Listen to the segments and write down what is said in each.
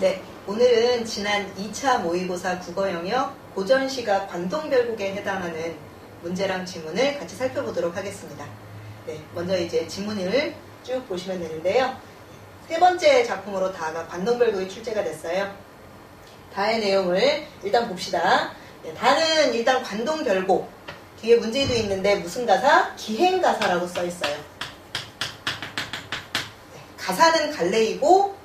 네, 오늘은 지난 2차 모의고사 국어 영역 고전시가 관동별곡에 해당하는 문제랑 지문을 같이 살펴보도록 하겠습니다. 네, 먼저 이제 지문을 쭉 보시면 되는데요. 세 번째 작품으로 다가 관동별곡이 출제가 됐어요. 다의 내용을 일단 봅시다. 네, 다는 일단 관동별곡 뒤에 문제도 있는데 무슨 가사? 기행가사라고 써 있어요. 네, 가사는 갈래이고 네,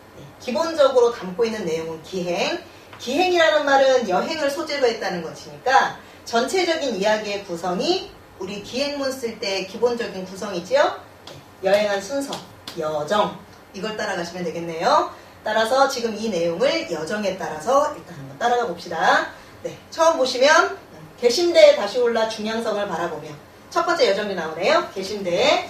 기본적으로 담고 있는 내용은 기행. 기행이라는 말은 여행을 소재로 했다는 것이니까 전체적인 이야기의 구성이 우리 기행문 쓸 때 기본적인 구성이지요. 네, 여행한 순서, 여정 이걸 따라가시면 되겠네요. 따라서 지금 이 내용을 여정에 따라서 일단 한번 따라가 봅시다. 네, 처음 보시면 계신대에 다시 올라 중량성을 바라보며 첫 번째 여정이 나오네요. 계신대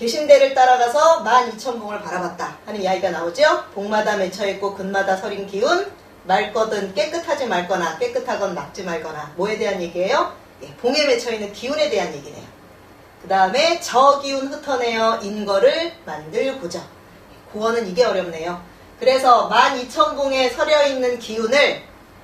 계신대를 따라가서 12,000봉을 바라봤다 하는 이야기가 나오죠. 봉마다 맺혀있고 근마다 서린 기운 맑거든 깨끗하지 말거나 깨끗하건 막지 말거나 뭐에 대한 얘기예요? 예, 봉에 맺혀있는 기운에 대한 얘기네요. 그 다음에 저 기운 흩어내어 인거를 만들고자 고어는 이게 어렵네요. 그래서 12,000봉에 서려있는 기운을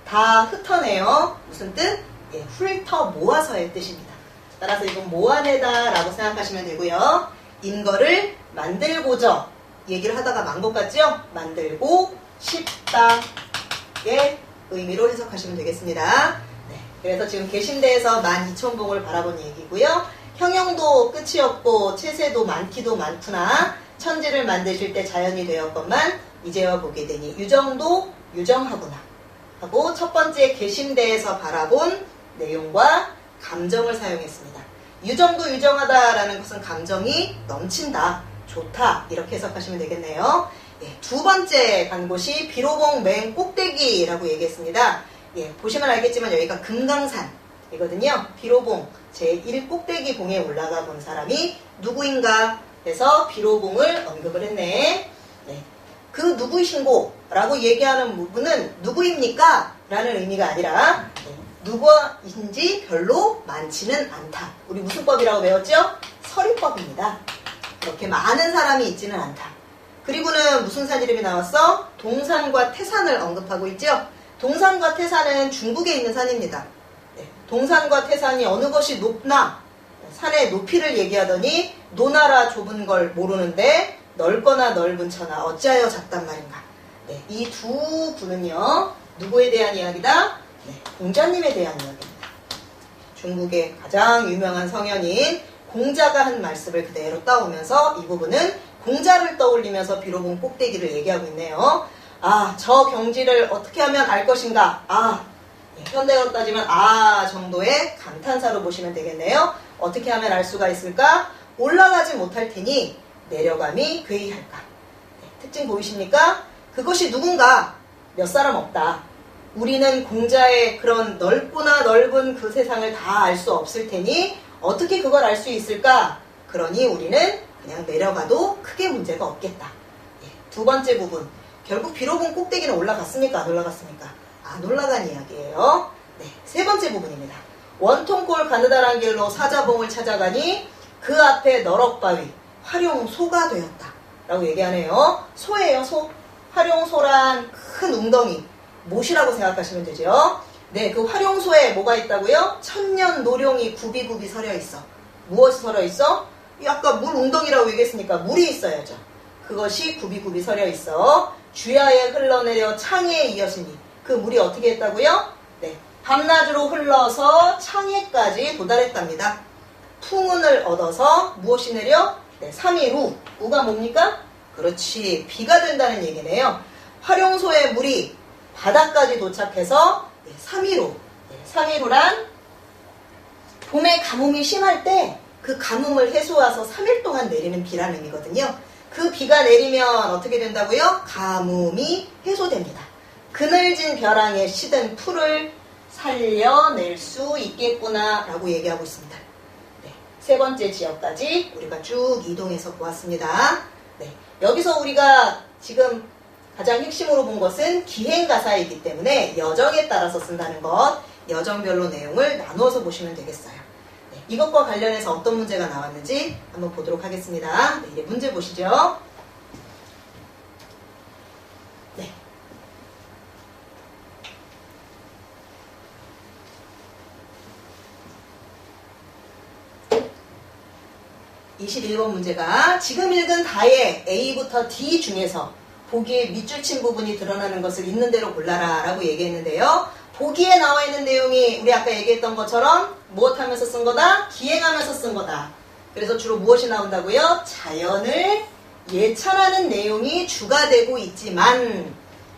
다 흩어내어 무슨 뜻? 예, 훑어 모아서의 뜻입니다. 따라서 이건 모아내다 라고 생각하시면 되고요. 인 거를 만들고저 얘기를 하다가 만 것 같죠? 만들고 싶다의 의미로 해석하시면 되겠습니다. 네, 그래서 지금 계신대에서 12,000봉을 바라본 얘기고요. 형용도 끝이 없고 채세도 많기도 많구나. 천지를 만드실 때 자연이 되었건만 이제와 보게 되니 유정도 유정하구나. 하고 첫 번째 계신대에서 바라본 내용과 감정을 사용했습니다. 유정도 유정하다라는 것은 감정이 넘친다, 좋다 이렇게 해석하시면 되겠네요. 예, 두 번째 간 곳이 비로봉 맨 꼭대기라고 얘기했습니다. 예, 보시면 알겠지만 여기가 금강산이거든요. 비로봉 제1 꼭대기 봉에 올라가 본 사람이 누구인가 해서 비로봉을 언급을 했네. 네. 그 누구이신고? 라고 얘기하는 부분은 누구입니까? 라는 의미가 아니라 네. 누구인지 별로 많지는 않다. 우리 무슨 법이라고 배웠죠? 서리법입니다. 그렇게 많은 사람이 있지는 않다. 그리고는 무슨 산 이름이 나왔어? 동산과 태산을 언급하고 있죠? 동산과 태산은 중국에 있는 산입니다. 네. 동산과 태산이 어느 것이 높나? 산의 높이를 얘기하더니 노나라 좁은 걸 모르는데 넓거나 넓은 천하 어찌하여 작단 말인가. 네. 이 두 분은요. 누구에 대한 이야기다? 네, 공자님에 대한 이야기입니다. 중국의 가장 유명한 성현인 공자가 한 말씀을 그대로 따오면서 이 부분은 공자를 떠올리면서 비로봉 꼭대기를 얘기하고 있네요. 아, 저 경지를 어떻게 하면 알 것인가? 아, 네, 현대어로 따지면 아 정도의 감탄사로 보시면 되겠네요. 어떻게 하면 알 수가 있을까? 올라가지 못할 테니 내려감이 괴이할까? 네, 특징 보이십니까? 그것이 누군가 몇 사람 없다. 우리는 공자의 그런 넓구나 넓은 그 세상을 다 알 수 없을 테니 어떻게 그걸 알 수 있을까? 그러니 우리는 그냥 내려가도 크게 문제가 없겠다. 예, 두 번째 부분. 결국 비로봉 꼭대기는 올라갔습니까? 안 올라갔습니까? 안 올라간 이야기예요. 네, 세 번째 부분입니다. 원통골 가느다란 길로 사자봉을 찾아가니 그 앞에 너럭바위 활용소가 되었다. 라고 얘기하네요. 소예요, 소. 활용소란 큰 웅덩이. 못이라고 생각하시면 되죠. 네, 그 활용소에 뭐가 있다고요? 천년 노룡이 굽이굽이 서려 있어. 무엇이 서려 있어? 아까 물 웅덩이라고 얘기했으니까 물이 있어야죠. 그것이 굽이굽이 서려 있어. 주야에 흘러내려 창에 이었으니 그 물이 어떻게 했다고요? 네, 밤낮으로 흘러서 창에까지 도달했답니다. 풍운을 얻어서 무엇이 내려? 네, 3일 후. 우가 뭡니까? 그렇지. 비가 된다는 얘기네요. 활용소의 물이 바다까지 도착해서 3일 후. 3일 후란 봄에 가뭄이 심할 때 그 가뭄을 해소해서 3일 동안 내리는 비라는 의미거든요. 그 비가 내리면 어떻게 된다고요? 가뭄이 해소됩니다. 그늘진 벼랑에 시든 풀을 살려낼 수 있겠구나 라고 얘기하고 있습니다. 네, 세 번째 지역까지 우리가 쭉 이동해서 보았습니다. 네, 여기서 우리가 지금 가장 핵심으로 본 것은 기행가사이기 때문에 여정에 따라서 쓴다는 것, 여정별로 내용을 나누어서 보시면 되겠어요. 네, 이것과 관련해서 어떤 문제가 나왔는지 한번 보도록 하겠습니다. 네, 이제 문제 보시죠. (21번) 문제가 지금 읽은 다의 A부터 D 중에서 보기에 밑줄 친 부분이 드러나는 것을 있는 대로 골라라 라고 얘기했는데요. 보기에 나와 있는 내용이 우리 아까 얘기했던 것처럼 무엇 하면서 쓴 거다? 기행하면서 쓴 거다. 그래서 주로 무엇이 나온다고요? 자연을 예찬하는 내용이 주가 되고 있지만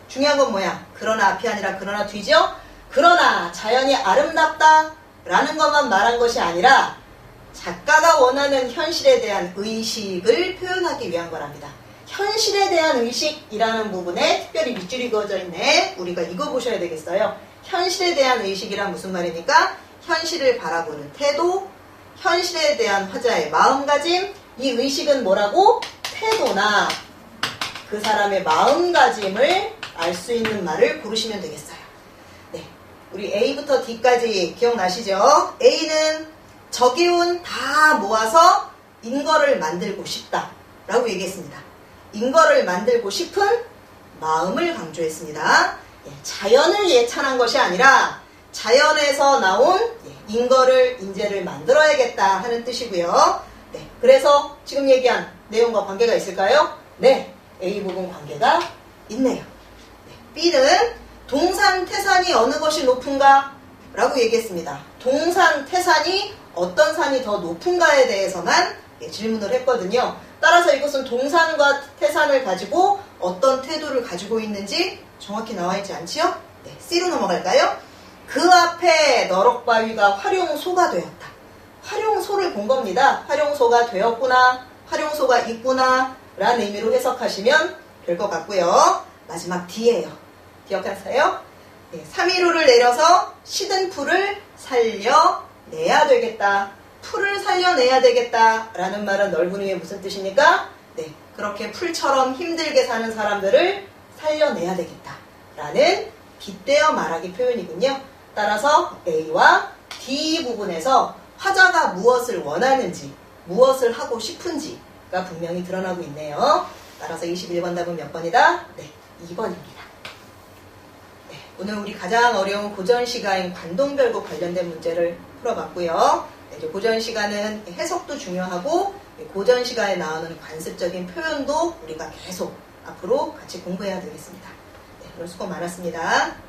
중요한 건 뭐야? 그러나 앞이 아니라 그러나 뒤죠? 그러나 자연이 아름답다 라는 것만 말한 것이 아니라 작가가 원하는 현실에 대한 의식을 표현하기 위한 거랍니다. 현실에 대한 의식이라는 부분에 특별히 밑줄이 그어져 있네. 우리가 이거 보셔야 되겠어요. 현실에 대한 의식이란 무슨 말입니까? 현실을 바라보는 태도, 현실에 대한 화자의 마음가짐, 이 의식은 뭐라고? 태도나 그 사람의 마음가짐을 알 수 있는 말을 고르시면 되겠어요. 네. 우리 A부터 D까지 기억나시죠? A는 저기운 다 모아서 인거를 만들고 싶다. 라고 얘기했습니다. 인거를 만들고 싶은 마음을 강조했습니다. 예, 자연을 예찬한 것이 아니라 자연에서 나온 예, 인거를 인재를 만들어야겠다 하는 뜻이고요. 네, 그래서 지금 얘기한 내용과 관계가 있을까요? 네, A 부분 관계가 있네요. 네, B는 동산 태산이 어느 것이 높은가? 라고 얘기했습니다. 동산 태산이 어떤 산이 더 높은가에 대해서만 예, 질문을 했거든요. 따라서 이것은 동산과 태산을 가지고 어떤 태도를 가지고 있는지 정확히 나와 있지 않지요? 네, C로 넘어갈까요? 그 앞에 너럭바위가 활용소가 되었다. 활용소를 본 겁니다. 활용소가 되었구나, 활용소가 있구나, 라는 의미로 해석하시면 될 것 같고요. 마지막 D예요. 기억하세요? 네, 315를 내려서 시든 풀을 살려내야 되겠다. 풀을 살려내야 되겠다. 라는 말은 넓은 의미의 무슨 뜻입니까? 네, 그렇게 풀처럼 힘들게 사는 사람들을 살려내야 되겠다. 라는 빗대어 말하기 표현이군요. 따라서 A와 D 부분에서 화자가 무엇을 원하는지, 무엇을 하고 싶은지가 분명히 드러나고 있네요. 따라서 21번 답은 몇 번이다? 네, 2번입니다. 네, 오늘 우리 가장 어려운 고전 시가인 관동별곡 관련된 문제를 풀어봤고요. 네, 이제 고전 시가는 해석도 중요하고 고전 시가에 나오는 관습적인 표현도 우리가 계속 앞으로 같이 공부해야 되겠습니다. 네, 수고 많았습니다.